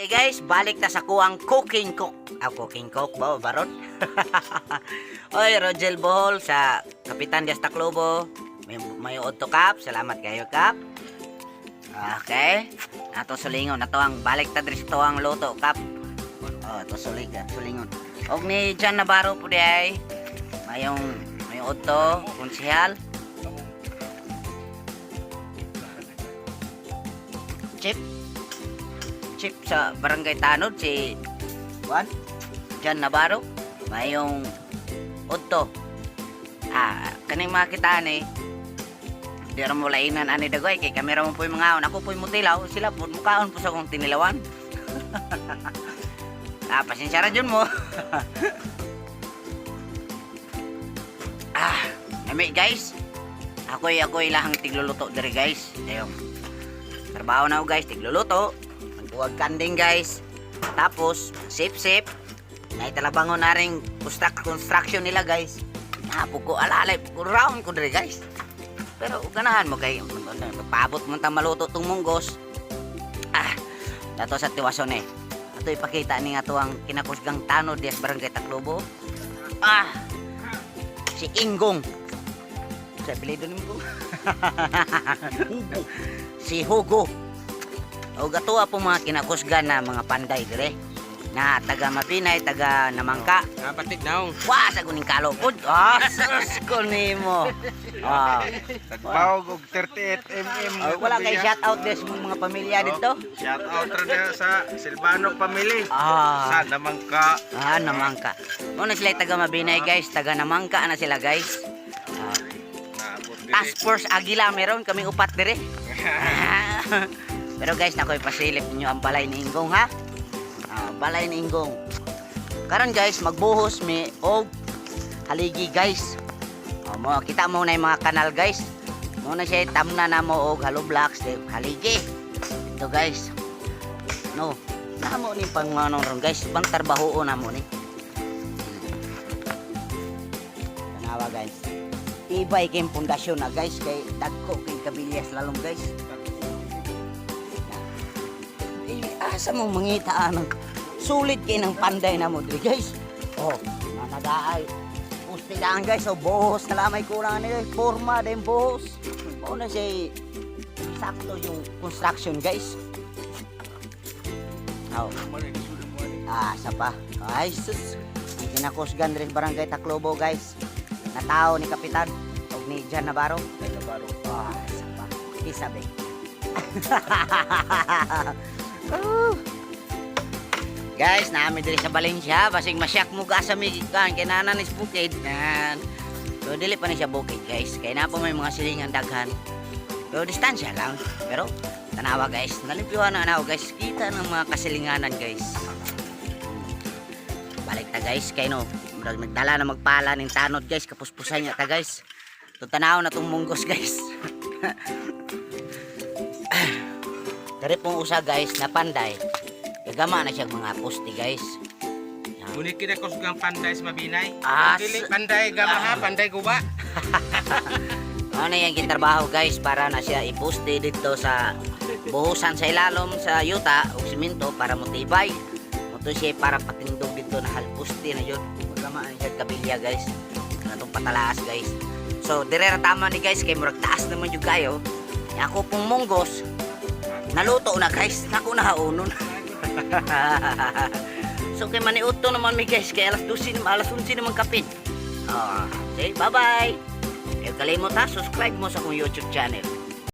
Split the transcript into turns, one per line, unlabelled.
Okay guys, balik ta sa kuwang cooking cook. Ah, cooking cook ba, baron? Oy, Rogel Bohol sa Kapitan Dias Taclobo. May, may auto cap. Salamat kayo, Kap. Okay. Ato sulingon. Ato ang balik ta sa tuwang luto, Kap. Oh, ato sulingon. Sulingon. Og ni John Navarro po di ay. Mayong, may auto, konsihal. Chip. Chip sa Barangay Tanod si Juan Jan Navarro. Mayong Udto ah kaning makita ni di mo lainan ani dagoy kay kamera mo po yung mga on ako po yung mutilaw sila po mukaon po sa kong tinilawan. Ah pasensya ra dyan mo. Ah nami guys. Ako'y ako'y lahang tigluluto diri guys. Ayong trabaho na ako guys tigluluto magbuwag kanding guys. Tapos sip sip. Na italabangon na rin construct, construction nila guys. Napo ko alalay round ko diri guys. Pero ganahan mo kay paabot mo ta maluto tong munggos. Ah dato sa tiwason eh. Ato ipakita ni nga to ang kinakusgang tanod des barangay Taclobo. Ah si Inggong. Sa apelido ni mo si Hugo o gatuwa po mga kinakusgan na mga panday dire na taga Mapinay, taga Namangka.
Kapatid naong.
Wa sa kuning kalokod. Ah, sus ko nimo. Ah,
Tagpawag og 38 mm.
ah, wala kay shout out des mga pamilya dito.
Shout out ra sa Silvano family.
Ah,
Sa naman ka.
ah Namangka. Mo na sila taga Mabinay guys, taga Namangka na sila guys. Ah. Task Force Agila meron kami upat dire. Pero guys, nakoy pasilip ninyo ang balay ni Inggong ha. Ah, balay ni Inggong. Karon guys, magbuhos mi og haligi guys. Oh, mo kita mo na yung mga kanal guys. Mo na siya tamna na mo og hollow blocks de haligi. Ito guys. No, namo ni pang ron guys, bang trabaho na mo ni. Tanawa guys. Ibay kay pundasyon na guys kay dagko kay kabilyas lalong guys. Asa mo mangita anang sulit kay ng panday na mo diri guys. Oh, nanagaay. Pusti daan guys, oh bohos na lamay kurang ni guys. Forma din bohos. Mao na siya sakto yung construction guys. Oh. Ah, sa pa. Ay, sus. Kinakusgan rin barangay Taclobo guys. Na tao ni Kapitan. O ni Jan Navarro. Navarro. Ah, sa pa. Isabi. Oh. Guys, naami diri sa Valencia, basig masyak mo ga sa migikan kay nanan is bukid. Yan. So dili pa ni siya bukid, guys. Kay na po may mga silingan daghan. So distansya lang. Pero tanawa guys, nalimpyuhan na ako guys. Kita ng mga kasilinganan guys. Balik ta guys, kay no. Nagdala na magpala ning tanod guys, kapuspusan niya ta guys. To tanaw na tong munggos guys. Dari pong usa guys na panday. Gagama na siya mga posti guys. Yan.
Muni kina kusgang panday sa Mabinay.
Ah,
Dili panday gamaha, panday guba.
Ano yung gitrabaho guys para na siya iposte dito sa buhusan sa ilalom sa yuta o simento para motibay. Moto siya para patindog dito na halpusti na yun. Magama na siya kabilya guys. Itong patalaas guys. So dire tama ni guys kay murag taas naman yung kayo. Ako pong munggos. Naluto na guys. Naku na haunon. so kay maniuto naman mi guys kay alas 12 naman alas 11 naman kapin. Ah, say bye-bye. Huwag kalimot ha, subscribe mo sa akong YouTube channel.